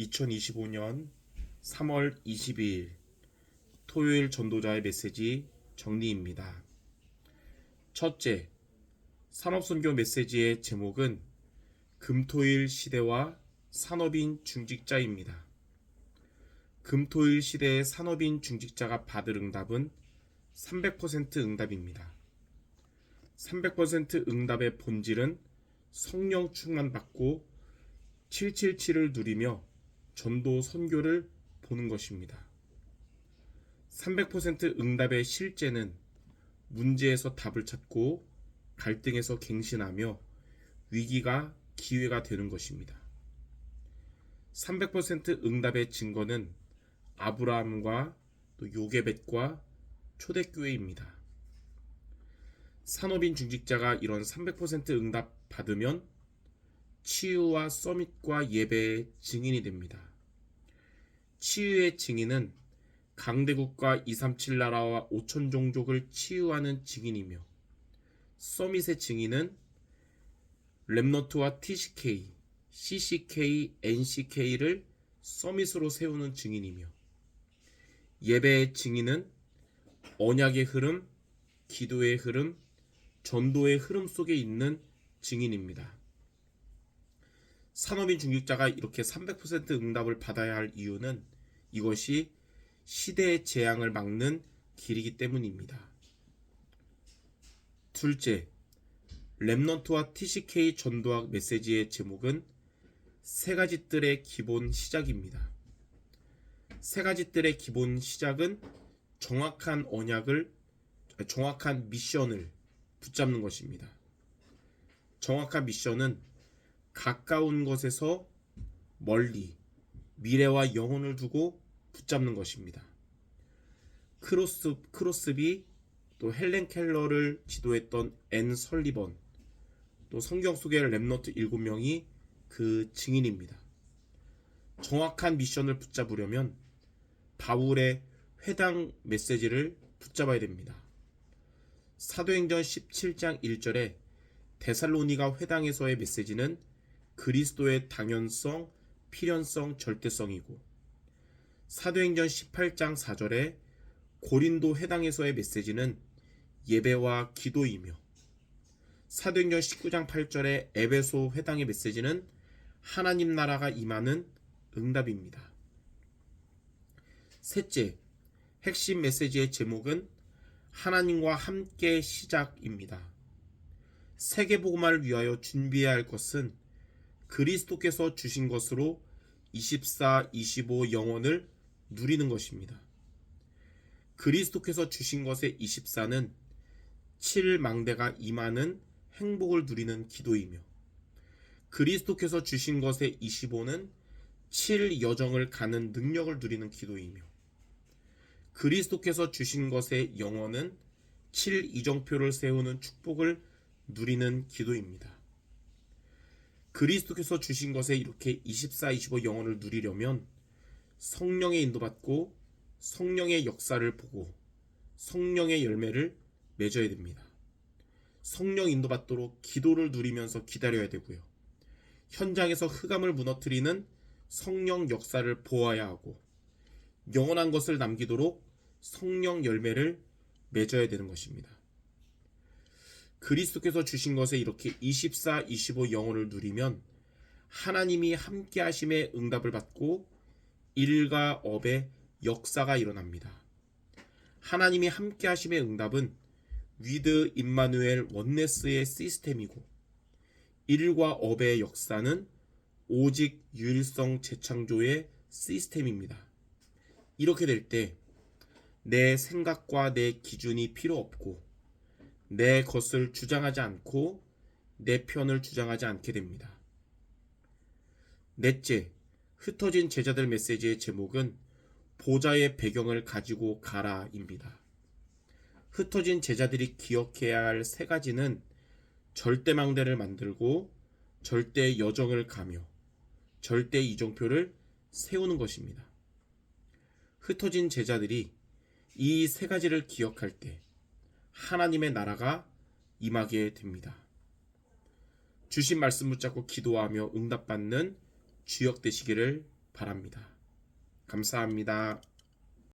2025년 3월 22일 토요일 전도자의 메시지 정리입니다. 첫째, 산업선교 메시지의 제목은 금토일 시대와 산업인 중직자입니다. 금토일 시대의 산업인 중직자가 받을 응답은 300% 응답입니다. 300% 응답의 본질은 성령 충만 받고 777을 누리며 전도 선교를 보는 것입니다. 300% 응답의 실제는 문제에서 답을 찾고 갈등에서 갱신하며 위기가 기회가 되는 것입니다. 300% 응답의 증거는 아브라함과 또 요게벳과 초대교회입니다. 산업인 중직자가 이런 300% 응답 받으면 치유와 서밋과 예배의 증인이 됩니다. 치유의 증인은 강대국과 237 나라와 5천 종족을 치유하는 증인이며 서밋의 증인은 랩너트와 TCK, CCK, NCK를 서밋으로 세우는 증인이며 예배의 증인은 언약의 흐름, 기도의 흐름, 전도의 흐름 속에 있는 증인입니다. 산업인 중직자가 이렇게 300% 응답을 받아야 할 이유는 이것이 시대의 재앙을 막는 길이기 때문입니다. 둘째, 랩넌트와 TCK 전도학 메시지의 제목은 세 가지 뜰의 기본 시작입니다. 세 가지 뜰의 기본 시작은 정확한 언약을 정확한 미션을 붙잡는 것입니다. 정확한 미션은 가까운 것에서 멀리 미래와 영혼을 두고 붙잡는 것입니다. 크로스 크로스비 또 헬렌 켈러를 지도했던 앤 설리번 또 성경 속의 랩너트 7명이 그 증인입니다. 정확한 미션을 붙잡으려면 바울의 회당 메시지를 붙잡아야 됩니다. 사도행전 17장 1절에 데살로니가 회당에서의 메시지는 그리스도의 당연성, 필연성, 절대성이고 사도행전 18장 4절에 고린도 회당에서의 메시지는 예배와 기도이며 사도행전 19장 8절에 에베소 회당의 메시지는 하나님 나라가 임하는 응답입니다. 셋째, 핵심 메시지의 제목은 하나님과 함께 시작입니다. 세계복음화를 위하여 준비해야 할 것은 그리스도께서 주신 것으로 24, 25 영혼을 누리는 것입니다. 그리스도께서 주신 것의 24는 7망대가 임하는 행복을 누리는 기도이며 그리스도께서 주신 것의 25는 7 여정을 가는 능력을 누리는 기도이며 그리스도께서 주신 것의 영원은 7 이정표를 세우는 축복을 누리는 기도입니다. 그리스도께서 주신 것에 이렇게 24, 25 영혼을 누리려면 성령의 인도받고 성령의 역사를 보고 성령의 열매를 맺어야 됩니다. 성령 인도받도록 기도를 누리면서 기다려야 되고요. 현장에서 흑암을 무너뜨리는 성령 역사를 보아야 하고 영원한 것을 남기도록 성령 열매를 맺어야 되는 것입니다. 그리스도께서 주신 것에 이렇게 24, 25 영혼을 누리면 하나님이 함께 하심의 응답을 받고 일과 업의 역사가 일어납니다. 하나님이 함께 하심의 응답은 위드 임마누엘 원네스의 시스템이고 일과 업의 역사는 오직 유일성 재창조의 시스템입니다. 이렇게 될 때 내 생각과 내 기준이 필요 없고 내 것을 주장하지 않고 내 편을 주장하지 않게 됩니다. 넷째, 흩어진 제자들 메시지의 제목은 보좌의 배경을 가지고 가라입니다. 흩어진 제자들이 기억해야 할 세 가지는 절대망대를 만들고 절대 여정을 가며 절대 이정표를 세우는 것입니다. 흩어진 제자들이 이 세 가지를 기억할 때 하나님의 나라가 임하게 됩니다. 주신 말씀 붙잡고 기도하며 응답받는 주역 되시기를 바랍니다. 감사합니다.